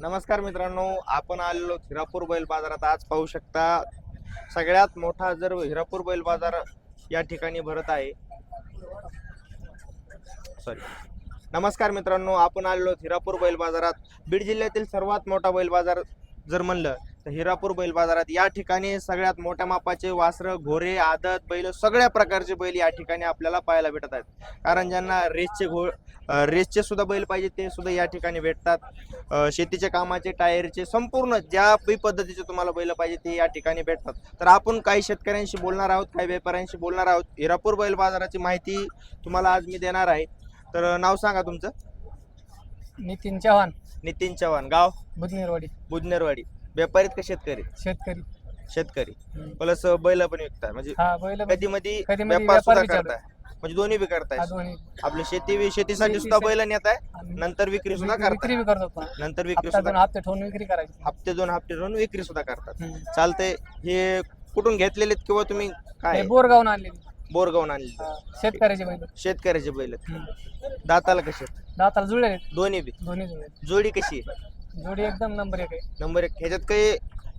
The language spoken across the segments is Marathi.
नमस्कार मित्रांनो आपण आलेलो हिरापूर बैल बाजारात. आज पाहू शकता सगळ्यात मोठा जर हिरापूर बैल बाजार या ठिकाणी भरत आहे. सॉरी नमस्कार मित्रांनो आपण आलेलो हिरापूर बैल बाजारात. बीड जिल्ह्यातील सर्वात मोठा बैल बाजार जर म्हणलं तर हिरापूर बैल बाजारात या ठिकाणी सगळ्यात मोठ्या मापाचे वासरं घोरे आदत बैल सगळ्या प्रकारचे बैल या ठिकाणी आपल्याला पाहायला भेटत आहेत. कारण ज्यांना रेसचे घो रेसचे सुद्धा बैल पाहिजे ते सुद्धा या ठिकाणी भेटतात. शेतीच्या कामाचे टायरचे संपूर्ण ज्या पद्धतीचे तुम्हाला बैल पाहिजे ते या ठिकाणी भेटतात. तर आपण काही शेतकऱ्यांशी बोलणार आहोत काही व्यापाऱ्यांशी बोलणार आहोत. हिरापूर बैल बाजाराची माहिती तुम्हाला आज मी देणार आहे. तर नाव सांगा तुमचं. नितीन चव्हाण. नितीन चव्हाण. गाव? बुधनेरवाडी. बुधनेरवाडी. व्यापारीत का शेतकरी? शेतकरी. शेतकरी. हम्म. प्लस बैल पण विकताय. म्हणजे हा बैल कधी मध्ये कधी-मधी व्यापार सुद्धा करताय. म्हणजे दोन्ही बी करताय. हा दोन्ही. आपली शेती शेतीसाठी सुद्धा बैल नेत आहे आणि नंतर विक्री सुद्धा विक्री करताय. बी करतो पण नंतर विक्री हप्ता सुद्धा दोन हप्ते ठेवून विक्री करायची. हप्ते दोन हप्ते ठेवून विक्री सुद्धा करतात. हम्म. चालतंय हे कुठून घेतलेले आहेत किंवा तुम्ही काय? हे बोरगावून आणले बोरगावून आणले शेतकऱ्याचे बैल. शेतकऱ्याचे बैल. हम्म. दाताला कसे दाताला जुळले दोन्ही बी. दोन्ही जुळले जोडी कशी आहे? जोडी एकदम नंबर एक आहे. नंबर एक. ह्याच्यात काही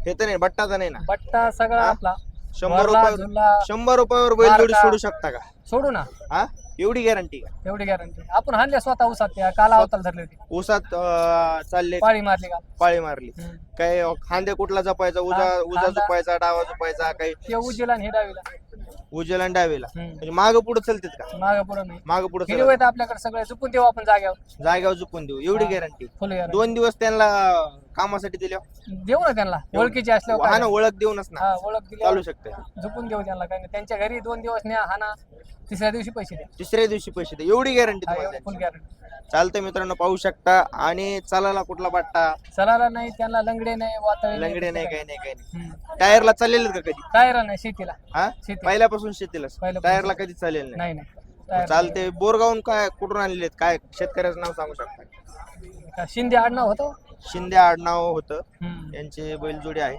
हे तर नाही बट्टाचा नाही ना? बट्टा सगळा हा? आपला. शंभर वरला, रुपये शंभर रुपयावर बैल जोडी मार्का. सोडू शकता का? सोडू ना. हा? एवढी गॅरंटी का? एवढी गॅरंटी आपण हाणल्या स्वतः उसात त्या काला अवताल धरले होते. ऊसात अं, चालले. पाळी मारली का? पाळी मारली. हम्म. काय खांदे कुठला जपायचा? उजा हा, उजा खांदा. जपायचा डावा जपायचा काही ते उजेला आणि हे डावीला. उजेला आणि डावेला हम्म. म्हणजे माग पुढे चलतेत का माग पुढं नाही माग पुढे हिरव आहेत आपल्याकडे सगळे चुकून देऊ आपण जाग्यावर जागेवर झुकून देऊ एवढी हा. Guarantee full. दोन दिवस त्यांना कामासाठी दिल्या देऊ ना त्यांना. ओळखीचे असल्यावर हा काय ओळख देऊनच ना. हा ओळख दिली चालू शकते. झुकून देऊ त्यांना. काही नाही त्यांच्या घरी दोन दिवस न्या हा ना. तिसऱ्या दिवशी पैसे द्या. तिसऱ्या दिवशी पैसे दे एवढी गॅरंटी हा तुम्हाला एवढं फुल द्यायची. गॅरंटी चालतंय मित्रांनो पाहू शकता. आणि चालायला कुठला बाट्टा? चलाला नाही त्यांना लंगडे नाही वातळे लंगडे नाही काही नाही काही नाही. टायरला चाललेलं का कधी? टायर नाही शेतीला. हा? शेती. पहिल्यापासून शेतीला पहिल्यापासून टायरला कधी चालेल नाही. नाही नाही. टायर चालते बोरगावून काय कुठून आणलेले आहेत काय शेतकऱ्याचं नाव सांगू शकता? नाही. का शिंदे आडनाव होतो? शिंदे आडनाव होतं. हम्म. यांचे बैलजोडी आहे.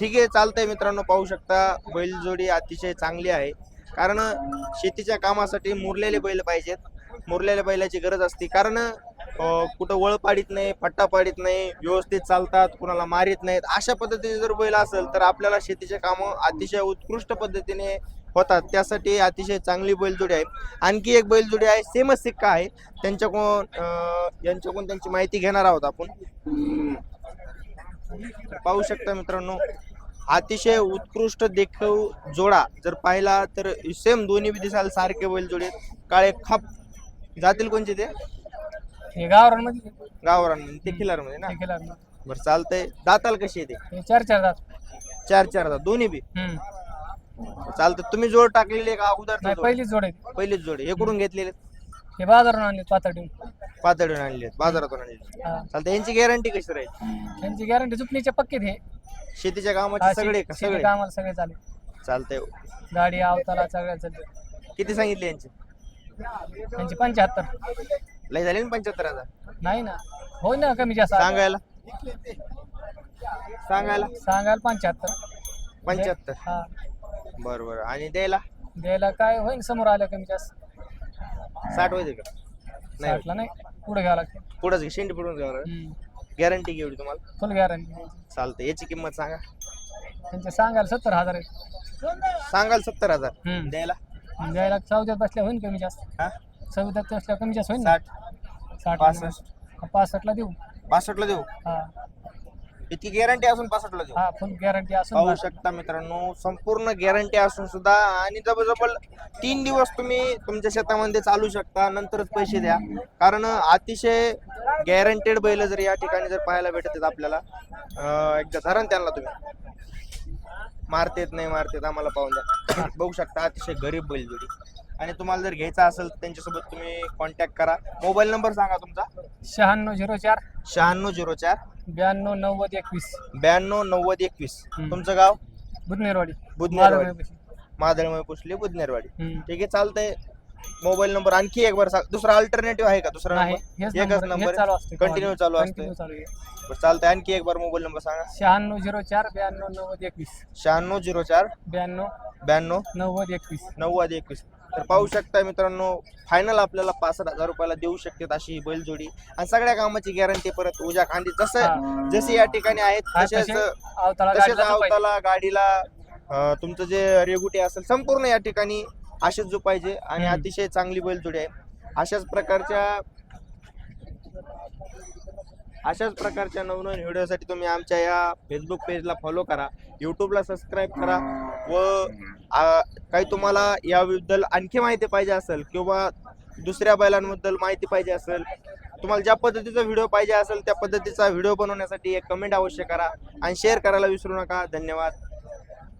ठीक आहे चालतंय मित्रांनो पाहू शकता बैलजोडी अतिशय चांगली आहे. कारण शेतीच्या कामासाठी मुरलेले बैल पाहिजेत. मुरलेल्या बैलाची गरज असते. कारण अं, कुठं वळ पाडीत नाही फट्टा पाडीत नाही व्यवस्थित चालतात कुणाला मारित नाहीत. अशा पद्धतीचे जर बैल असेल तर आपल्याला शेतीचे कामं अतिशय उत्कृष्ट पद्धतीने होतात. त्यासाठी अतिशय चांगली बैलजोडी आहे. आणखी एक बैलजोडी आहे सेमच सिक्का आहे त्यांच्याकडून यांच्याकडून त्यांची माहिती घेणार आहोत आपण. पाहू शकता मित्रांनो अतिशय उत्कृष्ट देखील जोडा. जर पाहिला तर सेम दोन्ही बी दिसायला सारखे बैल जोडे काळे खाप. जातील कोणचे ते? गावरांमध्ये गावरांमध्ये ते खिलारमध्ये ना? ना. बरं चालतंय. दाताल कशी येते चार चार दात. चार चार दात. दोन्ही बी. चालतं. तुम्ही जोड टाकलेली आहे का अगोदर नाही पहिलीच जोड आहे. पहिलीच जोड हे कुठून घेतलेले? हे बाजारून आणले पातळीहून पातळीवर आणले बाजारातून आणले हा. चालतं. यांची गॅरंटी कशी राहील? त्यांची गॅरंटी चुकणीचे पक्के हे शेतीच्या हा, कामाचे सगळे का? सगळे? कामाला सगळे चालेल चालतंय. गाडी अवताला सगळ्या चालते किती सांगितले यांचे? त्यांची पंच्याहत्तर. लय झाले ना पंच्याहत्तर हजार? नाही ना. होईल ना कमी जास्त. सांगायला? सांगायला? सांगायला पंच्याहत्तर. पंच्याहत्तर. हा. बर बर आणि द्यायला? द्यायला काय होईल समोर आलं कमी जास्त. साठ होते का नाही साठला नाही? पुढे घ्यावं लागते. पुढंच घे. शेंडी पुढून घ्यावं गॅरंटी घेऊ तुम्हाला. फुल गॅरंटी चालतं याची किंमत सांगा. त्यांचे सांगायला सत्तर हजार आहे सांगाल सत्तर हजार. हम्म. द्यायला? द्यायला चौद्यात बसल्या होईल कमी जास्त. हा? चौद्यात बसल्या कमी जास्त होईल ना? साठ. साठ. पासष्ट. पासष्टला देऊ. पासष्टला देऊ? हा. इतकी गॅरंटी असून पासष्टला देऊ. हा फुल गॅरंटी असून पाहू. शकता मित्रांनो संपूर्ण गॅरंटी असून सुद्धा आणि जवळजवळ तीन दिवस तुम्ही तुमच्या शेतामध्ये चालू शकता नंतरच पैसे द्या. कारण अतिशय गॅरंटेड बैल जर या ठिकाणी जर पाहायला भेटत आहेत आपल्याला अं, एकदा धरा ना त्यांना तुम्ही. मारतेत नाही मारतेत आम्हाला पाहून द्या. बघू शकता अतिशय गरीब बैल जोडी. आणि तुम्हाला जर घ्यायचा असेल तर त्यांच्यासोबत तुम्ही कॉन्टॅक्ट करा. मोबाईल नंबर सांगा तुमचा. शहाण्णव झिरो चार. शहाण्णव झिरो चार. ब्याण्णव नव्वद एकवीस. ब्याण्णव नव्वद एकवीस. हम्म. तुमचं गाव? बुधनेरवाडी. बुधनेरवाडी. माधवनगरपाशी. मादळमय पुसली बुधनेरवाडी. हम्म. ठीक आहे चालतंय. मोबाईल नंबर आणखी एक बार सांग. दुसरा अल्टरनेटिव्ह आहे का? दुसरा नाही हेच एकच नंबर नंबर हेच चालू असते कंटिन्यू चालू असते. बरं, चालतंय. आणखी एक बार मोबाईल नंबर सांगा. शहाण्णव झिरो चार ब्याण्णव नव्वद एकवीस. शहाण्णव झिरो चार ब्याण्णव ब्याण्णव नव्वद एकवीस. नव्वद एकवीस. तर पाहू शकता मित्रांनो फायनल आपल्याला पासष्ट हजार रुपयाला देऊ शकतात अशी ही बैलजोडी. आणि सगळ्या कामाची गॅरंटी परत उजा खांदी. जसं हा. जसे या ठिकाणी आहेत हा, तसेच तसे तसेच गाडीला पाहिजे. अवताला गाडीला अं, तुमचं जे रेगुटी असेल संपूर्ण या ठिकाणी असेच जो पाहिजे आणि. अतिशय चांगली बैलजोडी आहे. अशाच प्रकारच्या अशाच प्रकारच्या नवनवीन व्हिडिओसाठी तुम्ही आमच्या या फेसबुक पेजला फॉलो करा. यूट्यूबला सबस्क्राईब करा व काही तुम्हाला याबद्दल आणखी माहिती पाहिजे असेल किंवा दुसऱ्या बैलांबद्दल माहिती पाहिजे असेल तुम्हाला ज्या पद्धतीचा व्हिडिओ पाहिजे असेल त्या पद्धतीचा व्हिडिओ बनवण्यासाठी एक कमेंट अवश्य करा आणि शेअर करायला विसरू नका. धन्यवाद.